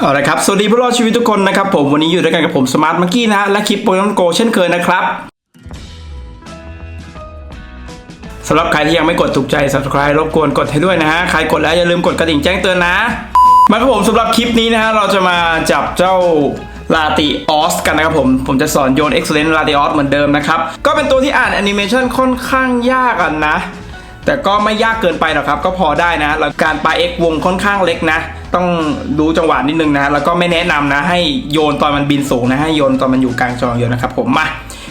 เอาละครับ สวัสดีผู้รอดชีวิตทุกคนนะครับผมวันนี้อยู่ด้วยกันกับผมสมาร์ทมังกี้นะฮะและคลิปโปเกมอนโกเช่นเคยนะครับสำหรับใครที่ยังไม่กดถูกใจ subscribe รบกวนกดให้ด้วยนะฮะ ใครกดแล้วอย่าลืมกดกระดิ่งแจ้งเตือนนะ มาครับผมสำหรับคลิปนี้นะฮะ เราจะมาจับเจ้าลาติออสกันนะครับผม ผมจะสอนโยน Excellent ลาติออสเหมือนเดิมนะครับ ก็เป็นตัวที่อ่านแอนิเมชันค่อนข้างยากอะนะ แต่ก็ไม่ยากเกินไปหรอกครับ ก็พอได้นะแล้วการปาเอ็กวงค่อนข้างเล็กนะ ต้องดูจังหวะนิดนึงนะแล้วก็ไม่แนะนำนะ ให้โยนตอนมันบินสูงนะให้โยนตอนมันอยู่กลางจอเยอะนะครับผมมา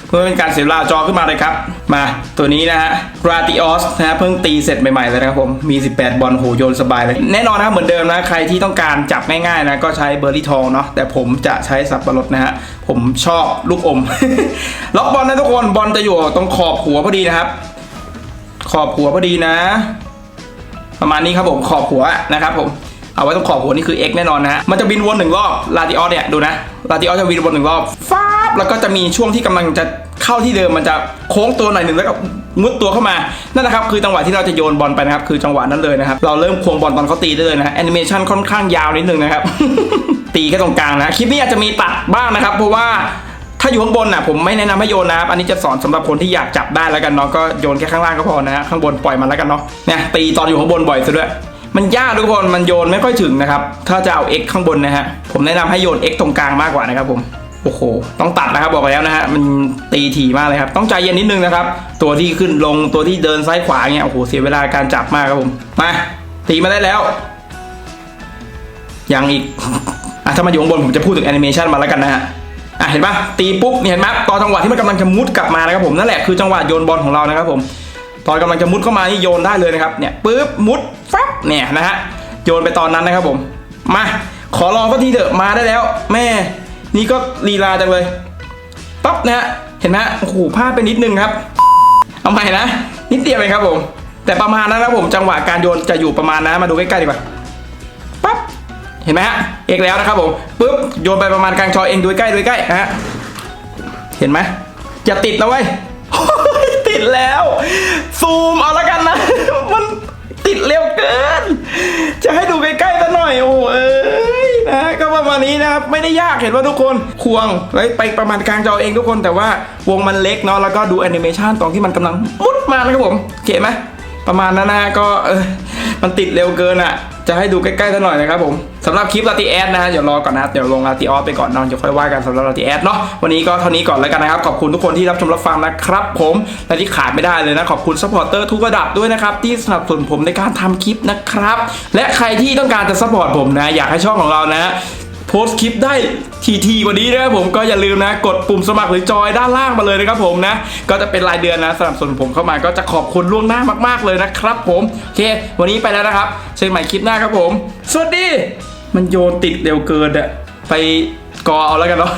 เพื่อเป็นการเสียเวลาจอขึ้นมาเลยครับ มาตัวนี้นะฮะราติออสนะฮะเพิ่งตีเสร็จใหม่ๆเลยนะครับผม มี 18 บอลโหโยนสบายเลย แน่นอนนะเหมือนเดิมนะ ใครที่ต้องการจับง่ายๆนะก็ใช้เบอร์รี่ทองเนาะแต่ผมจะใช้สับปะรดนะฮะ ผมชอบลูกอม ล็อกบอลนะทุกคนบอลจะอยู่ตรงขอบหัวพอดีนะครับ ขอบหัวพอดีนะ ประมาณนี้ครับผมขอบหัวนะครับผมเอาไว้ตรงขอบหัวนี่คือ x แน่นอนนะฮะมันจะบินวนหนึ่งรอบลาติออสเนี่ยดูนะลาติออสจะบินวนหนึ่งรอบฟ้าบแล้วก็จะมีช่วงที่กำลังจะเข้าที่เดิมมันจะโค้งตัวหน่อยหนึ่งแล้วก็มุดตัวเข้ามานั่นนะครับคือจังหวะที่เราจะโยนบอลไปนะครับคือจังหวะนั้นเลยนะครับเราเริ่มควงบอลตอนเขาตีได้เลยนะแอนิเมชันค่อนข้างยาวนิดนึงนะครับตีแค่ตรงกลางนะคลิปนี้อาจจะมีตัดบ้างนะครับ เพราะว่าถ้าอยู่ข้างบนน่ะผมไม่แนะนำให้โยนนะครับ อันนี้จะสอนสำหรับคนที่อยากจับได้แล้วกันเนาะก็โยนแค่ข้างล่างก็พอนะฮะข้างบนปล่อยมันแล้วกันเนาะเนี่ยตีตอนอยู่ข้างบนบ่อยซะด้วยมันยากทุกคนมันโยนไม่ค่อยถึงนะครับ ถ้าจะเอา x ข้างบนนะฮะผมแนะนำให้โยน x ตรงกลางมากกว่านะครับผมโอ้โหต้องตัดนะครับบอกแล้วนะฮะมันตีถี่มากเลยครับต้องใจเย็นนิดนึงนะครับ ตัวที่ขึ้นลงตัวที่เดินซ้ายขวาเงี้ยโอ้โหเสียเวลาการจับมากครับผมมาตีมาได้แล้วยังอีกอะถ้ามาอยู่ข้างบนผมจะพูดถึงแอนิเมชันมาแล้วกันนะฮะ อะเห็นปะตีปุ๊บเนี่ยเห็นไหมตอนจังหวะที่มันกำลังจะมุดกลับมานะครับผมนั่นแหละคือจังหวะโยนบอลของเรานะครับผมตอนกำลังจะมุดเข้ามานี่โยนได้เลยนะครับเนี่ยปุ๊บมุดฟับเนี่ยนะฮะโยนไปตอนนั้นนะครับผมมาขอลองสักทีเถอะมาได้แล้ว แม่ นี่ก็ลีลาจังเลยปั๊บนะฮะเห็นไหมโอ้โหพลาดไปนิดนึงครับ เอาใหม่นะนิดเดียวเองครับผม แต่ประมาณนั้นครับผมจังหวะการโยนจะอยู่ประมาณนั้นมาดูใกล้ๆดีกว่า เห็นไหมฮะเอกแล้วนะครับผมปุ๊บโยนไปประมาณกลางจอเองดูใกล้ดูใกล้นะฮะเห็นไหมอย่าติดนะเว้ยติดแล้ว ซูมเอาละกันนะ มันติดเร็วเกิน จะให้ดูใกล้ๆซะหน่อยโอ้เอ้ยนะก็ประมาณนี้นะครับไม่ได้ยากเห็นว่าทุกคนควงไว้ไปประมาณกลางจอเองทุกคนแต่ว่าวงมันเล็กเนาะแล้วก็ดูแอนิเมชันตอนที่มันกำลังมุดมานะครับผมโอเคไหมประมาณนั้นนะก็เออ มันติดเร็วเกินอะ จะให้ดูใกล้ๆสักหน่อยนะครับผมสำหรับคลิปลาติแอดนะฮะเดี๋ยวรอก่อนนะเดี๋ยวลงลาติออสไปก่อนเนอนเดี๋ยวค่อยว่ากันสำหรับลาติแอดเนาะวันนี้ก็เท่านี้ก่อนแล้วกันนะครับ ขอบคุณทุกคนที่รับชมรับฟังนะครับ ผมและที่ขาดไม่ได้เลยนะ ขอบคุณซัพพอร์เตอร์ทุกระดับด้วยนะครับ ที่สนับสนุนผมในการทำคลิปนะครับ และใครที่ต้องการจะซัพพอร์ตผมนะ อยากให้ช่องของเรานะ โพสต์คลิปได้ทีทีกว่านี้นะครับผมก็อย่าลืมนะ กดปุ่มสมัครหรือจอยด้านล่างมาเลยนะครับผมนะ ก็จะเป็นรายเดือนนะสำหรับส่วนผมเข้ามาก็จะขอบคุณล่วงหน้ามากๆเลยนะครับผมโอเค วันนี้ไปแล้วนะครับเจอกันใหม่คลิปหน้าครับผม สวัสดี มันโยนติดเร็วเกินอะไปกอเอาแล้วกันเนาะ